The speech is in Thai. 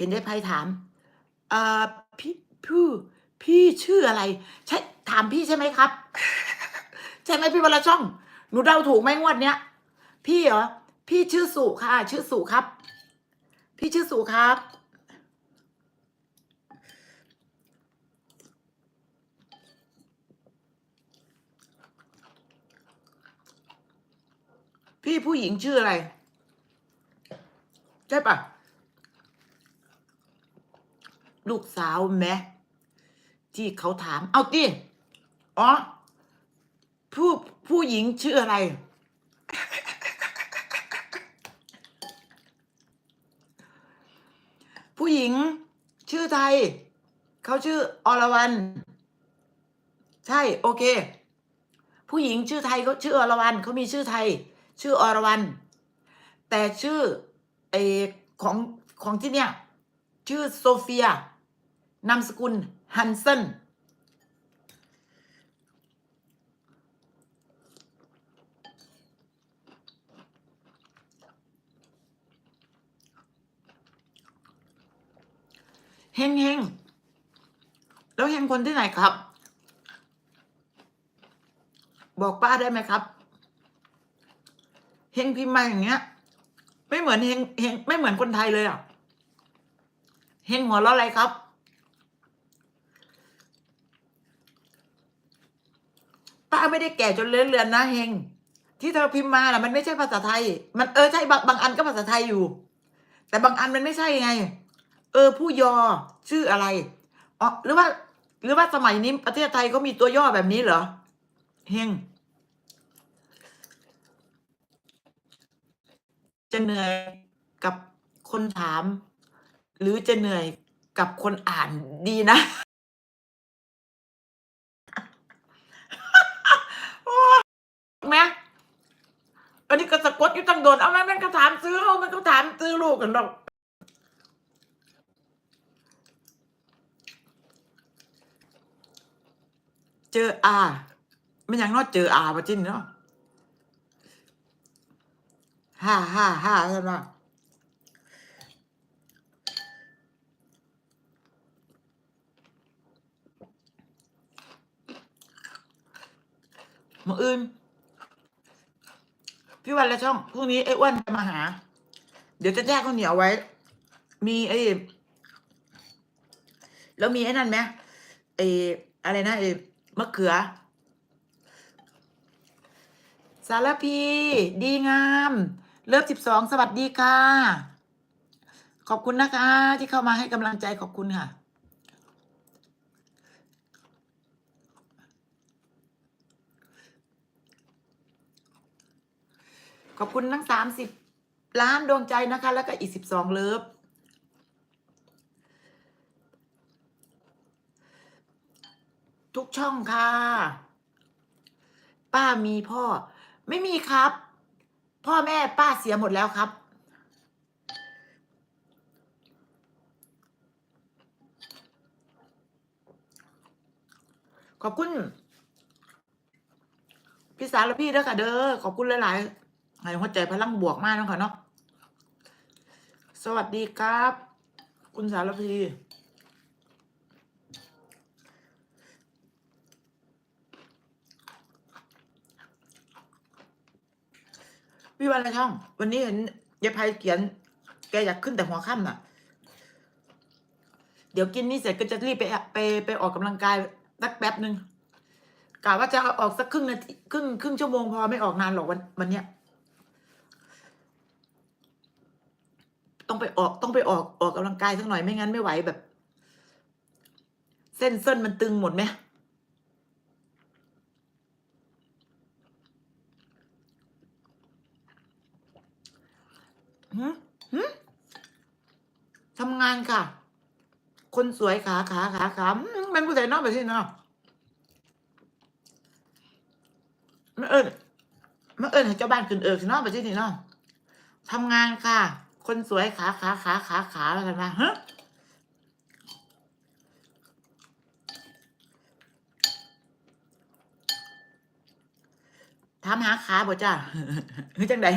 เห็นได้ไพ่ถามเอ่อพี่พี่พี่ชื่ออะไร ใช่ถามพี่ใช่ไหมครับ ใช่ไหมพี่วรช่อง หนูเดาถูกไหมงวดเนี้ยพี่เหรอพี่ชื่อสุค่ะ ชื่อสุครับ พี่ชื่อสุครับพี่ผู้หญิงชื่ออะไร ใช่ปะ ลูกสาวแม่ที่เขาถาม เอาดิอ๋อผู้ผู้หญิงชื่ออะไร ผู้หญิงชื่อไทย เขาชื่ออรวรรณใช่ โอเค ผู้หญิงชื่อไทยเขาชื่ออรวรรณเขามีชื่อไทย ชื่ออรวรรณแต่ชื่อไอของของที่เนี่ยชื่อโซเฟีย นามสกุลฮันเซนเฮงเฮงแล้วเฮงคนที่ไหนครับ บอกป้าได้ไหมครับเฮงพิมพ์มาอย่างเงี้ย ไม่เหมือนเฮงเฮงไม่เหมือนคนไทยเลยอะเฮงหัวเราะอะไรครับาไม่ได้แก่จนเลื่อนเลือนนะเฮง ที่เธอพิมพ์มาน่ะมันไม่ใช่ภาษาไทย มันเออใช่บางบางอันก็ภาษาไทยอยู่ แต่บางอันมันไม่ใช่ไง เออผู้ยอชื่ออะไรอ๋อหรือว่า หรือว่าสมัยนี้ประเทศไทยเขามีตัวย่อแบบนี้เหรอเฮงจะเหนื่อยกับคนถาม หรือจะเหนื่อยกับคนอ่านดีนะ แม่อันนี้ก็สะกดอยู่ตั้งโดนเอาแม่แม่ก็ถามซื้อเอามันก็ถามซื้อลูกกันดอกเจออาไม่ยังนอเจออาปะจินเนาะฮ่าฮ่าฮ่าใช่ไหมมืออื่น พี่วันและช่องพรุ่งนี้ไอ้อ้วนจะมาหา เดี๋ยวจะแจ้งข้าวเหนียวไว้ มีไอ้แล้วมีไอ้นั่นไหมไอ้อะไรนะไอ้มะเขือ สารพีดีงาม เลิฟสิบสองสวัสดีค่ะ ขอบคุณนะคะ ที่เข้ามาให้กำลังใจขอบคุณค่ะ ขอบคุณทั้งสามสิบล้านดวงใจนะคะ แล้วก็อีกสิบสองเลิฟทุกช่องค่ะ ป้ามีพ่อ ไม่มีครับ พ่อแม่ป้าเสียหมดแล้วครับ ขอบคุณ พี่สาวและพี่ด้วยค่ะเด้อขอบคุณหลาย ๆ ให้หัวใจพลังบวกมากเนาะค่ะเนาะสวัสดีครับ คุณสารพีพี่วันละช่อง วันนี้เห็นยายไพเขียน แกอยากขึ้นแต่หัวค่ำน่ะ เดี๋ยวกินนี่เสร็จก็จะรีบไปไปไปออกกำลังกายสักแป๊บหนึ่งกะว่าจะออกสักครึ่งนาทีครึ่งครึ่งชั่วโมงพอไม่ออกนานหรอกวันวันเนี้ย ต้องไปออกต้องไปออกออกกำลังกายสักหน่อยไม่งั้นไม่ไหวแบบ เส้นเส้นมันตึงหมดไหมหืมหืมทำงานค่ะ คนสวยขาขาขาขาเป็นผู้ใหญ่นอกไปที่เนาะมาเอิญมาเอิญให้เจ้าบ้านขึ้นเอิกสิเนาะไปที่นี่เนาะทำงานค่ะ คนสวยขาขาขาขาขาอะไรกันนะฮะถามหาขาบ่จ้าหรือจังใด